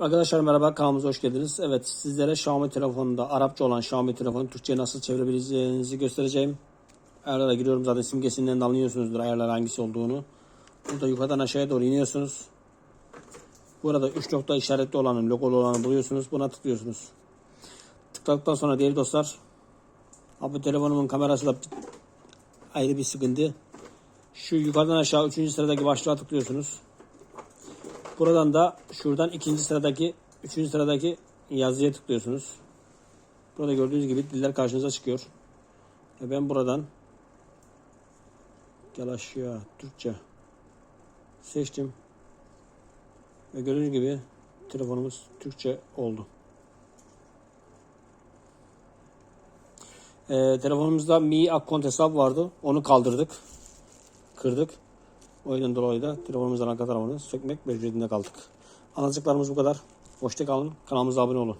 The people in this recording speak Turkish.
Arkadaşlar merhaba kanalımıza hoş geldiniz. Evet sizlere Xiaomi telefonunda Arapça olan Xiaomi telefonu Türkçe'ye nasıl çevirebileceğinizi göstereceğim. Ayarlara giriyorum zaten simgesinden de anlıyorsunuzdur ayarlar hangisi olduğunu. Burada yukarıdan aşağıya doğru iniyorsunuz. Burada 3 nokta işaretli olanı, logolu olanı buluyorsunuz. Buna tıklıyorsunuz. Tıkladıktan sonra değerli dostlar Abi telefonumun kamerası da ayrı bir sıkıntı. Şu yukarıdan aşağı 3. sıradaki başlığa tıklıyorsunuz. Buradan da şuradan ikinci sıradaki, üçüncü sıradaki yazıya tıklıyorsunuz. Burada gördüğünüz gibi diller karşınıza çıkıyor. Ve ben buradan gel aşağı Türkçe seçtim. Ve gördüğünüz gibi telefonumuz Türkçe oldu. Ee, telefonumuzda Mi Akkont hesabı vardı. Onu kaldırdık. Kırdık. O dolayı da telefonumuzdan arka sökmek mecburiyetinde kaldık. Anlatacaklarımız bu kadar. Hoşça kalın. Kanalımıza abone olun.